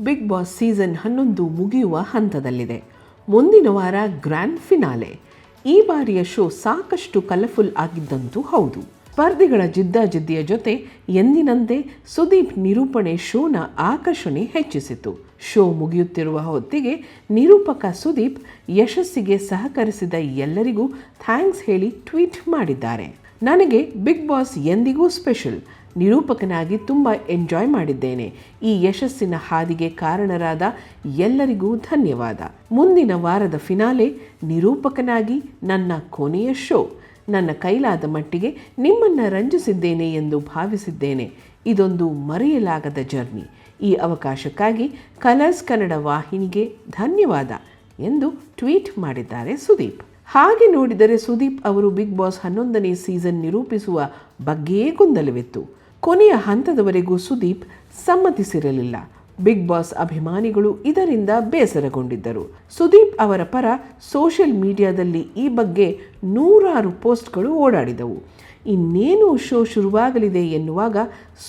Big boss season ಹನ್ನೊಂದು ಮುಗಿಯುವ ಹಂತದಲ್ಲಿದೆ. ಮುಂದಿನ ವಾರ ಗ್ರ್ಯಾಂಡ್ ಫಿನಾಲೆ. ಈ ಬಾರಿಯ ಶೋ ಸಾಕಷ್ಟು ಕಲರ್ಫುಲ್ ಆಗಿದ್ದಂತೂ ಹೌದು. ಸ್ಪರ್ಧಿಗಳ ಜಿದ್ದಾಜಿದ್ದಿಯ ಜೊತೆ ಎಂದಿನಂತೆ ಸುದೀಪ್ ನಿರೂಪಣೆ ಶೋನ ಆಕರ್ಷಣೆ ಹೆಚ್ಚಿಸಿತು. ಶೋ ಮುಗಿಯುತ್ತಿರುವ ಹೊತ್ತಿಗೆ ನಿರೂಪಕ ಸುದೀಪ್ ಯಶಸ್ಸಿಗೆ ಸಹಕರಿಸಿದ ಎಲ್ಲರಿಗೂ ಥ್ಯಾಂಕ್ಸ್ ಹೇಳಿ ಟ್ವೀಟ್ ಮಾಡಿದ್ದಾರೆ. ನನಗೆ ಬಿಗ್ ಬಾಸ್ ಎಂದಿಗೂ ಸ್ಪೆಷಲ್. ನಿರೂಪಕನಾಗಿ ತುಂಬ ಎಂಜಾಯ್ ಮಾಡಿದ್ದೇನೆ. ಈ ಯಶಸ್ಸಿನ ಹಾದಿಗೆ ಕಾರಣರಾದ ಎಲ್ಲರಿಗೂ ಧನ್ಯವಾದ. ಮುಂದಿನ ವಾರದ ಫಿನಾಲೆ ನಿರೂಪಕನಾಗಿ ನನ್ನ ಕೊನೆಯ ಶೋ ನನ್ನ ಕೈಲಾದ ಮಟ್ಟಿಗೆ ನಿಮ್ಮನ್ನು ರಂಜಿಸಿದ್ದೇನೆ ಎಂದು ಭಾವಿಸಿದ್ದೇನೆ. ಇದೊಂದು ಮರೆಯಲಾಗದ ಜರ್ನಿ ಈ ಅವಕಾಶಕ್ಕಾಗಿ ಕಲರ್ಸ್ ಕನ್ನಡ ವಾಹಿನಿಗೆ ಧನ್ಯವಾದ ಎಂದು ಟ್ವೀಟ್ ಮಾಡಿದ್ದಾರೆ ಸುದೀಪ್. ಹಾಗೆ ನೋಡಿದರೆ ಸುದೀಪ್ ಅವರು ಬಿಗ್ ಬಾಸ್ ಹನ್ನೊಂದನೇ ಸೀಸನ್ ನಿರೂಪಿಸುವ ಬಗ್ಗೆಯೇ ಗೊಂದಲವಿತ್ತು. ಕೊನೆಯ ಹಂತದವರೆಗೂ ಸುದೀಪ್ ಸಮ್ಮತಿಸಿರಲಿಲ್ಲ. ಬಿಗ್ ಬಾಸ್ ಅಭಿಮಾನಿಗಳು ಇದರಿಂದ ಬೇಸರಗೊಂಡಿದ್ದರು. ಸುದೀಪ್ ಅವರ ಪರ ಸೋಷಿಯಲ್ ಮೀಡಿಯಾದಲ್ಲಿ ಈ ಬಗ್ಗೆ ನೂರಾರು ಪೋಸ್ಟ್ಗಳು ಓಡಾಡಿದವು. ಇನ್ನೇನು ಶೋ ಶುರುವಾಗಲಿದೆ ಎನ್ನುವಾಗ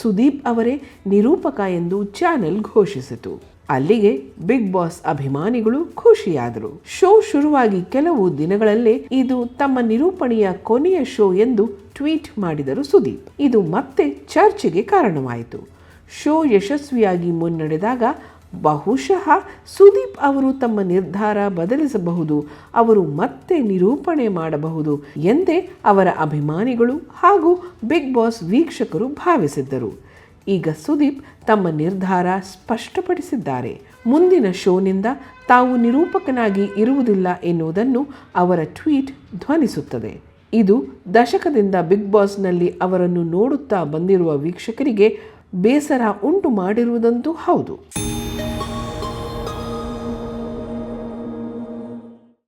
ಸುದೀಪ್ ಅವರೇ ನಿರೂಪಕ ಎಂದು ಚಾನೆಲ್ ಘೋಷಿಸಿತು. ಅಲ್ಲಿಗೆ ಬಿಗ್ ಬಾಸ್ ಅಭಿಮಾನಿಗಳು ಖುಷಿಯಾದರು. ಶೋ ಶುರುವಾಗಿ ಕೆಲವು ದಿನಗಳಲ್ಲೇ ಇದು ತಮ್ಮ ನಿರೂಪಣೆಯ ಕೊನೆಯ ಶೋ ಎಂದು ಟ್ವೀಟ್ ಮಾಡಿದರು ಸುದೀಪ್. ಇದು ಮತ್ತೆ ಚರ್ಚೆಗೆ ಕಾರಣವಾಯಿತು. ಶೋ ಯಶಸ್ವಿಯಾಗಿ ಮುನ್ನಡೆದಾಗ ಬಹುಶಃ ಸುದೀಪ್ ಅವರು ತಮ್ಮ ನಿರ್ಧಾರ ಬದಲಿಸಬಹುದು, ಅವರು ಮತ್ತೆ ನಿರೂಪಣೆ ಮಾಡಬಹುದು ಎಂದೇ ಅವರ ಅಭಿಮಾನಿಗಳು ಹಾಗೂ ಬಿಗ್ ಬಾಸ್ ವೀಕ್ಷಕರು ಭಾವಿಸಿದ್ದರು. ಈಗ ಸುದೀಪ್ ತಮ್ಮ ನಿರ್ಧಾರ ಸ್ಪಷ್ಟಪಡಿಸಿದ್ದಾರೆ. ಮುಂದಿನ ಶೋನಿಂದ ತಾವು ನಿರೂಪಕನಾಗಿ ಇರುವುದಿಲ್ಲ ಎನ್ನುವುದನ್ನು ಅವರ ಟ್ವೀಟ್ ಧ್ವನಿಸುತ್ತದೆ. ಇದು ದಶಕದಿಂದ ಬಿಗ್ ಬಾಸ್ನಲ್ಲಿ ಅವರನ್ನು ನೋಡುತ್ತಾ ಬಂದಿರುವ ವೀಕ್ಷಕರಿಗೆ ಬೇಸರ ಉಂಟು ಮಾಡಿರುವುದಂತೂ ಹೌದು.